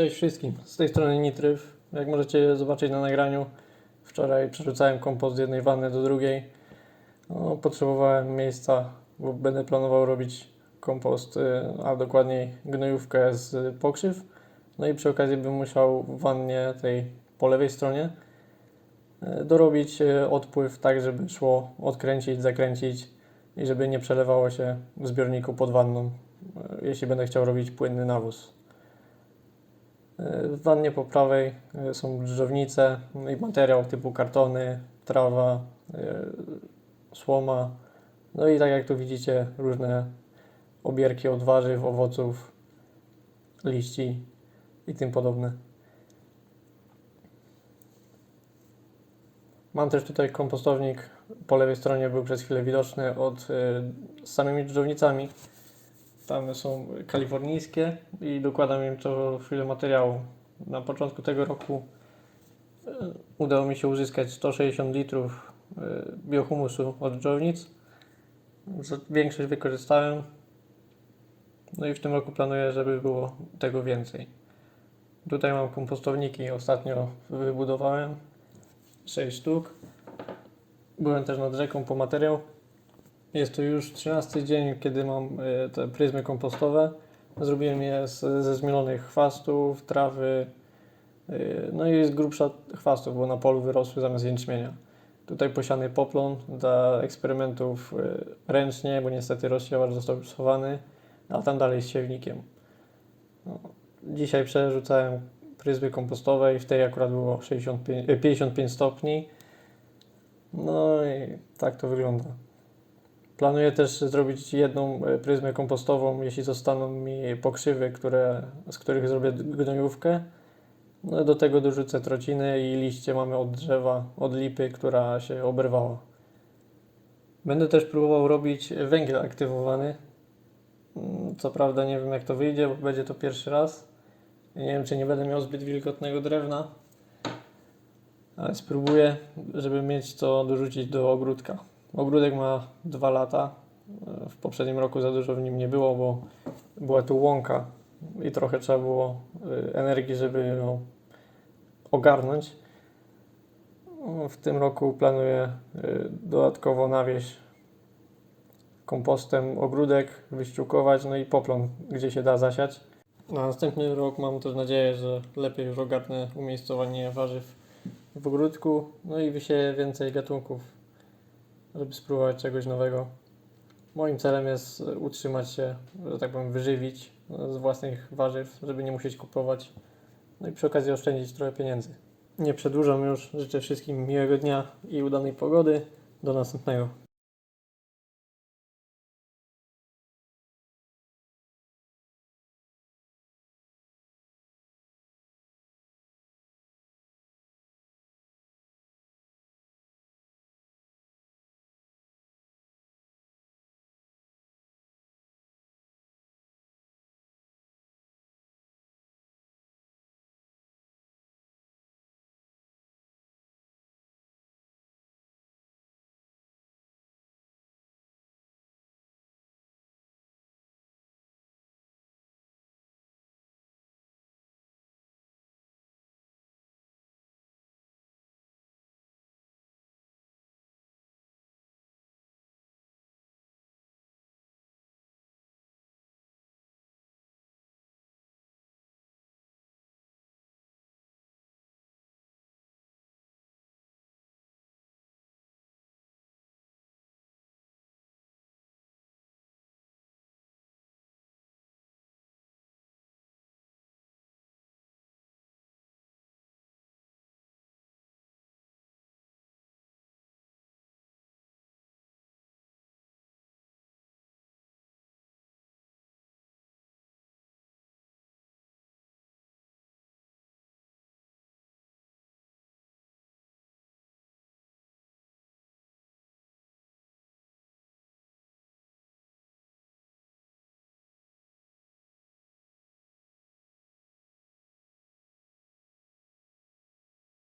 Cześć wszystkim, z tej strony Nitryw. Jak możecie zobaczyć na nagraniu, wczoraj przerzucałem kompost z jednej wanny do drugiej. No, potrzebowałem miejsca, bo będę planował robić kompost, y, a dokładniej gnojówkę z pokrzyw. No i przy okazji bym musiał w wannie tej po lewej stronie y, dorobić y, odpływ tak, żeby szło odkręcić, zakręcić i żeby nie przelewało się w zbiorniku pod wanną, jeśli będę chciał robić płynny nawóz. W wannie po prawej e, są drzewnice no i materiał typu kartony, trawa, e, słoma. No i tak jak tu widzicie, różne obierki od warzyw, owoców, liści i tym podobne. Mam też tutaj kompostownik. Po lewej stronie był przez chwilę widoczny od, e, z samymi drzewnicami. Tam są kalifornijskie i dokładam im co chwilę materiału. Na początku tego roku e, udało mi się uzyskać 160 litrów e, biohumusu od dżownic. Większość wykorzystałem. No i w tym roku planuję, żeby było tego więcej. Tutaj mam kompostowniki, ostatnio wybudowałem 6 sztuk. Byłem też nad rzeką po materiał. Jest to już 13 dzień, kiedy mam e, te pryzmy kompostowe. Zrobiłem je z, ze zmielonych chwastów, trawy, e, no i z grubsza chwastów, bo na polu wyrosły zamiast jęczmienia. Tutaj posiany poplon dla eksperymentów e, ręcznie, bo niestety rozsiewacz został schowany, a tam dalej z siewnikiem. No, dzisiaj przerzucałem pryzmy kompostowe i w tej akurat było 65, e, 55 stopni. No i tak to wygląda. Planuję też zrobić jedną e, pryzmę kompostową, jeśli zostaną mi pokrzywy, które, z których zrobię gnojówkę. No, do tego dorzucę trociny i liście mamy od drzewa, od lipy, która się oberwała. Będę też próbował robić węgiel aktywowany. Mm, Co prawda nie wiem jak to wyjdzie, bo będzie to pierwszy raz. Nie wiem czy nie będę miał zbyt wilgotnego drewna. Ale spróbuję, żeby mieć co dorzucić do ogródka. Ogródek ma dwa lata. W poprzednim roku za dużo w nim nie było, bo była tu łąka i trochę trzeba było y, energii, żeby ją ogarnąć. W tym roku planuję y, dodatkowo nawieść kompostem ogródek, wyściółkować, no i poplon, gdzie się da zasiać. Na następny rok mam też nadzieję, że lepiej już ogarnę umiejscowanie warzyw w ogródku, no i wysieję więcej gatunków żeby spróbować czegoś nowego. Moim celem jest utrzymać się, że tak powiem, wyżywić z własnych warzyw, żeby nie musieć kupować. No i przy okazji oszczędzić trochę pieniędzy. Nie przedłużam już. Życzę wszystkim miłego dnia i udanej pogody. Do następnego.